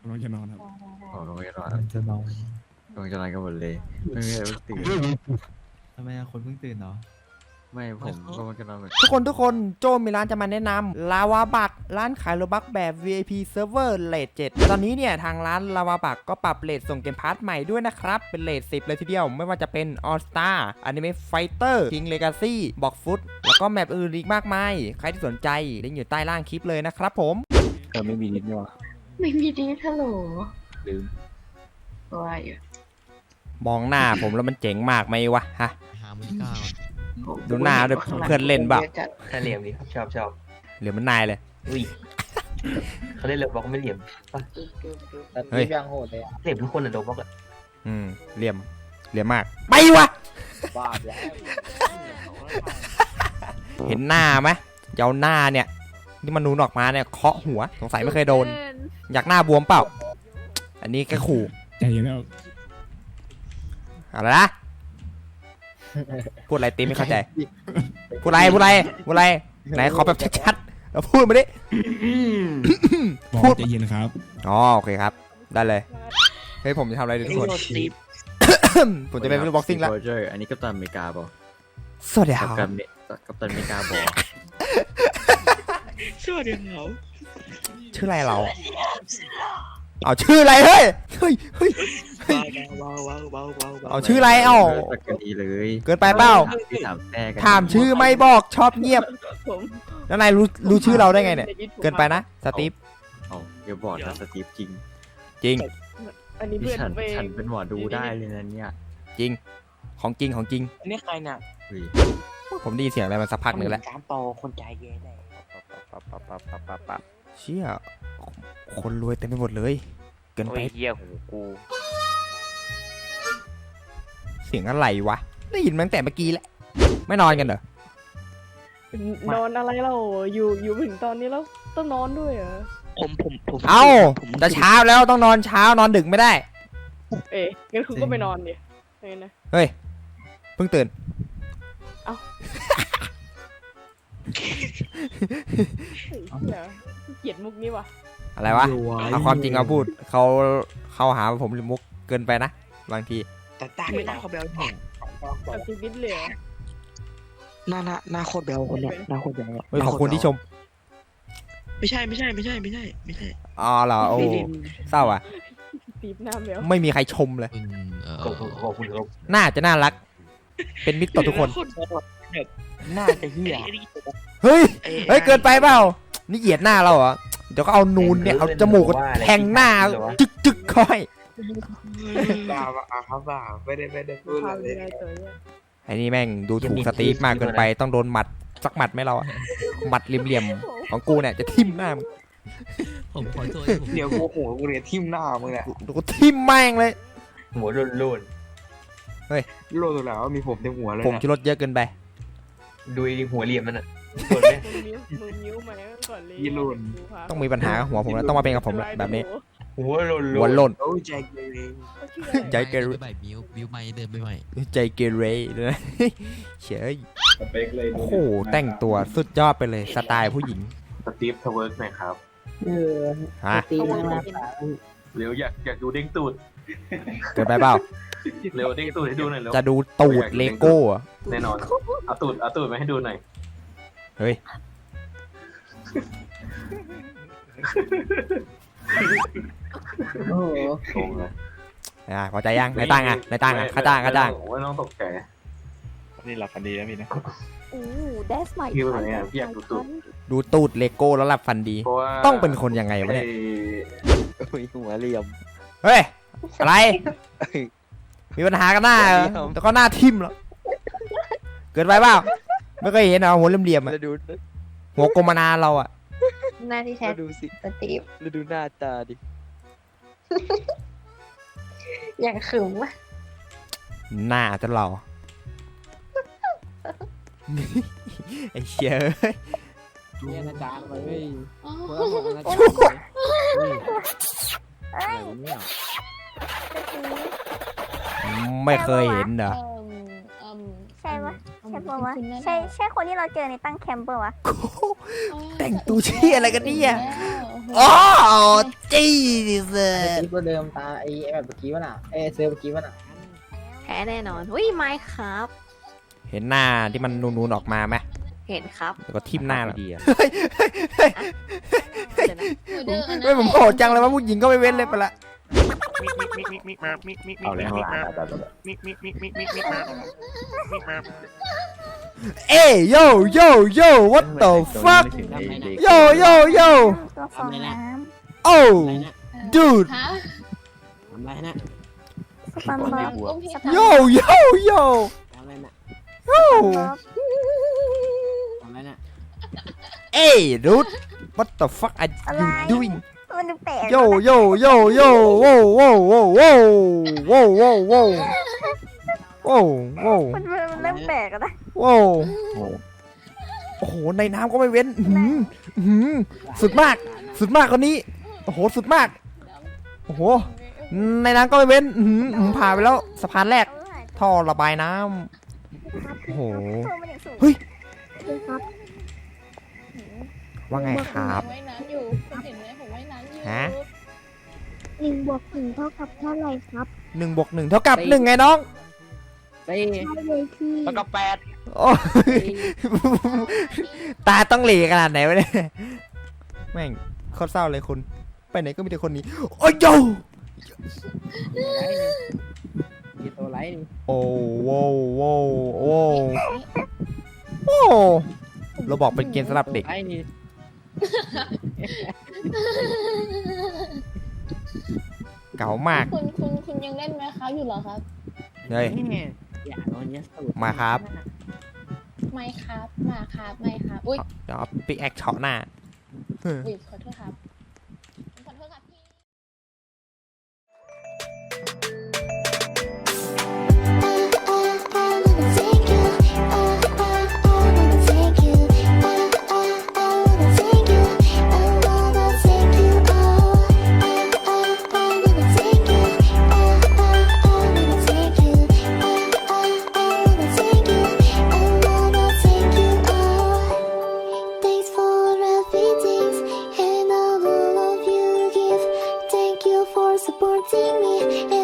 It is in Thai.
กำลังจะนอนครับผมกำลังจะนอนมันจะนอนกำลังจะนอนกันหมดเลยไม่มีใครเพิ่งตื่นทำไมอะคนเพิ่งตื่นเนาะไม่ผมกำลังจะนอนเหมือนทุกคนทุกคนโจมีร้านจะมาแนะนำลาวาบักร้านขายโลบักแบบ VIP Server เลท7ตอนนี้เนี่ย ทางร้านลาวาบักก็ปรับเลทส่งเกมพาร์ทใหม่ด้วยนะครับ เป็นเลท10เลยทีเดียว ไม่ว่าจะเป็น All Star Anime Fighter King Legacy บอกฟุตแล้วก็แมปอื่นอีกมากมาย ใครที่สนใจลิงก์อยู่ใต้ล่างคลิปเลยนะครับผมเออไม่มีนิดนี่วะ ไม่มีดีฮัลโหลลืมว่าอยู่มองหน้าผมแล้วมันเจ๋งมากไหมวะฮะ หาโมนิก้าก่อนดูหน้าด้วยเพื่อนเล่นเปล่า จัดถ้าเหลี่ยมดีครับชอบชอบเหลือมันนายเลย อุ้ยเขาเล่นเลิฟบล็อกไม่เหลี่ยมป่ะเฮ้ย ยังโหดเลยอะเหลี่ยมทุกคนอะโดบล็อกอะอืมเหลี่ยมเหลี่ยมมาก ไปวะบาดแล้วเห็นหน้าไหมเจ้าหน้าเนี่ย นี่มันนูนออกมาเนี่ยเคาะหัวสงสัยไม่เคยโดน อยากหน้าบวมเปล่า อันนี้แค่ขู่ใจเย็นแล้วอะไรนะพูดอะไรตีไม่เข้าใจ พูดอะไรพูดอะไรพูดอะไรไหนขอแบบชัดๆเอาพูดมาดิบอกพูดใจเย็นครับอ๋อโอเคครับ ได้เลยเฮ้ยผมจะทำอะไรดีทุกคนผมจะเป็นวิลบ็อกซิ่งแล้วโรเจอร์อันนี้กัปตันอเมริกาบอกสวัสดีคกัรัปบตันเมกัปตันอเมริกาบอก ช่วยเดี๋ยวเขาชื่ออะไรเรา เอาชื่ออะไรเฮ้ย เฮ้ยเฮ้ยเบาเบาเบาเบาเบาเอาชื่ออะไรเอ้าตัดกันดีเลยเกินไปเปล่าที่ถามแท้กันถามชื่อไม่บอกชอบเงียบ ผมแล้วนายรู้รู้ชื่อเราได้ไงเนี่ย เกินไปนะสตีฟเอาอย่าบอกนะสตีฟจริงจริง อันนี้นี่เพื่อนฉันผมเองฉันเป็นหมอดูได้เลยนะเนี่ยจริง ของจริงของจริง อันนี้ใครน่ะเฮ้ยผมได้ยินเสียงอะไรมาสักพักหนึ่งแล้วสามโตคนใจเย็น ได้เชี่ย คนรวยเต็มไปหมดเลย เกินไป โอ้ยเหี้ยหูกู เสียงอะไรวะ ได้ยินมาตั้งแต่เมื่อกี้แหละ ไม่นอนกันเหรอนอนอะไรเราอยู่อยู่ถึงตอนนี้แล้วต้องนอนด้วยเหรอผมผมผมเอ้าจะเช้าแล้วต้องนอนเช้านอนดึกไม่ได้ เอ๊ะงั้นคุณก็ไปนอนดิไงนะ เฮ้ย เพิ่งตื่น เฮ้ยเหี้ยเกลียดมุกนี้ว่ะอะไรวะ เอาความจริงมาพูดเขาเขาหาว่าผมมุกเกินไปนะ บางทีแต่ตาไม่น่าเขาเบลแห่งแบบชีวิตเลยเหรอหน้าหน้าหน้าโคตรเบลคนเนี้ยหน้าโคตรเบละเฮ้ยขอบคุณที่ชม ไม่ใช่ไม่ใช่ไม่ใช่ไม่ใช่ไม่ใช่อ๋อเหรอโอ้เศร้าอะตีบหน้าแมวไม่มีใครชมเลยคุณเอ่อขอบคุณขอบคุณครับน่าจะน่ารัก เป็นมิตรต่อทุกคน แบบน่าจะเหี้ยเฮ้ยเฮ้ยเกินไปเปล่า นี่เหยียดหน้าเราเหรอเดี๋ยวก็เอานูนเนี่ยเอาจมูกแทงหน้าจึกจึกค่อยบ้าบ้าครับบ้าไม่ได้ไม่ได้พูดพาอะไรไปไงตัวเนี้ยไอ้นี่แม่งดูถูกสตีฟมากเกินไปต้องโดนหมัดสักหมัดไหมเราอะหมัดเหลี่ยมๆของกูเนี่ยจะทิ่มหน้ามึงผมขอโทษที่ผมเดี๋ยวกูโหกูเนี่ยทิ่มหน้ามึงเนี่ยกูทิ่มแม่งเลยหัวรุนรุนเฮ้ยโลดตัวแล้วมีผมเต็มหัวเลยผมชูรสเยอะเกินไป ดูหัวเหลี่ยมมันอะมึงมิ้วมึงมิ้วมาก่อนเลยยีรุ่นต้องมีปัญหากับหัวผมแล้วต้องมาเป็นกับผมแล้วแบบนี้หัวรุนหัวหล่น โอ้ยใจเกเรใจเกเรเดินไปใหม่บิวบิวไม่เดินไปใหม่ใจเกเรเลยนะเฉยสเปคเลยโอ้โหแต่งตัวสุดยอดไปเลยสไตล์ผู้หญิงสตีฟทเวิร์กหน่อยครับเออฮะตีหน้าตาเร็วอยากอยากดูเด้งตูดเกินไปเปล่า เร็วเด้งตูดให้ดูหน่อยเร็วจะดูตูดเลโก้อะแน่นอนเอาตูดเอาตูดมาให้ดูหน่อยเฮ้ย โอ้โหโกงเลยอ่าพอใจยังในตั้งอะในตั้งอะข้าจ้างข้าจ้างไม่ต้องตกใจ นี่หลับฝันดีนะพี่นะ Ooh, that's my พี่เป็นไงพี่อยากดูตูด ดูตูดเลโก้แล้วหลับฟันดี เพราะว่าต้องเป็นคนยังไงวะเนี่ยอ้ หัวเหลี่ยมเฮ้ย อะไร มีปัญหากันหน้าเหรอแต่ก็หน้าทิ่มแล้วเกินไปเปล่าไม่เคยเห็นเหรอหัวเหลี่ยมๆอะแล้วดูหัวกลมมานานเราอะหน้าที่แท้แล้วดูสิสตีฟแล้วดูหน้าตาดิอย่างขึมวะหน้าจะหล่อไอ้เชี่ยเอ้ยเนี่ยนะจ๊ะเฮ้ยอ๋อเมื่อบอกนะจ๊ะเฮ้ ยอะไรเนี่ยไม่เคยเห็นเหรอ ใช่ปะใช่ปะวะใช่ใช่คนที่เราเจอในตั้งแคมป์ปะวะแต่งตัวเชี่ยอะไรกันเนี่ยโอ้โหโอ้จีเซไอ้ที่ตัวเดิมตาไอ้แบบเมื่อกี้วะน่ะไอ้เซอร์เมื่อกี้วะน่ะแพ้แน่นอนอุ้ยไม้ครับ เห็นหน้าที่มันนูนๆออกมาไหม เห็นครับแล้วก็ทิ่มหน้าเราดีอะเดี๋ยวนะเฮ้ยผมโกรธจังเลยว่าผู้หญิงก็ไม่เว้นเลยไปละเอาเลยเอาเลยเอ้ยโยโยโย what the fuck โยโยโย ตัวฟองน้โอ้ dude ทำไรนะำสปันบอล โยโยโยทำไรนะ โอ้ทำไรนะ เอ้ย dude what the fuck are you doing มันดูแปลกโยโยโยโยโว้โว้โว้โว้โว้โว้โว้โว้โว้มันมันเริ่มแปลกแล้วนะโว้โอ้โอ้โหในน้ำก็ไม่เว้นอื้อหืออื้อหือสุดมาก สุดมากคนนี้โอ้โหสุดมากโอ้โหในน้ำก็ไม่เว้นอื้อหืออื้อหือผ่านไปแล้วสะพานแรก ท่อระบายน้ำโอ้โหเฮ้ย ครับ ว่าไงครับว่ายน้ำอยู่คุณเห็นไหมผมว่ายน้ำอยู่ฮะหนึ่งบวกหนึ่งเท่ากับเท่าไหร่ครับหนึ่งบวกหนึ่งเท่ากับหนึ่งไงน้องสี่ใช่เลยพี่แล้วก็แปดโอ้ยตาต้องเหล่ขนาดไหนวะเนี่ยแม่งโคตรเศร้าเลยคุณ ไปไหนก็มีแต่คนนี้ โอ้ยโยกี่ตัวไลท์นี่โอ้โว้โว้โว้โอ้เราบอกเป็นเกมสำหรับเด็กไลท์นี่ เก่ามาก คุณคุณคุณยังเล่นไหมครับอยู่เหรอครับ เฮ้ย อย่าโดนยัดสูตรมาครับ ไม่ครับมาครับไม่ครับอุ้ยเดี๋ยวเอาปิกแอคเฉาะหน้า อุ้ยขอ supporting me.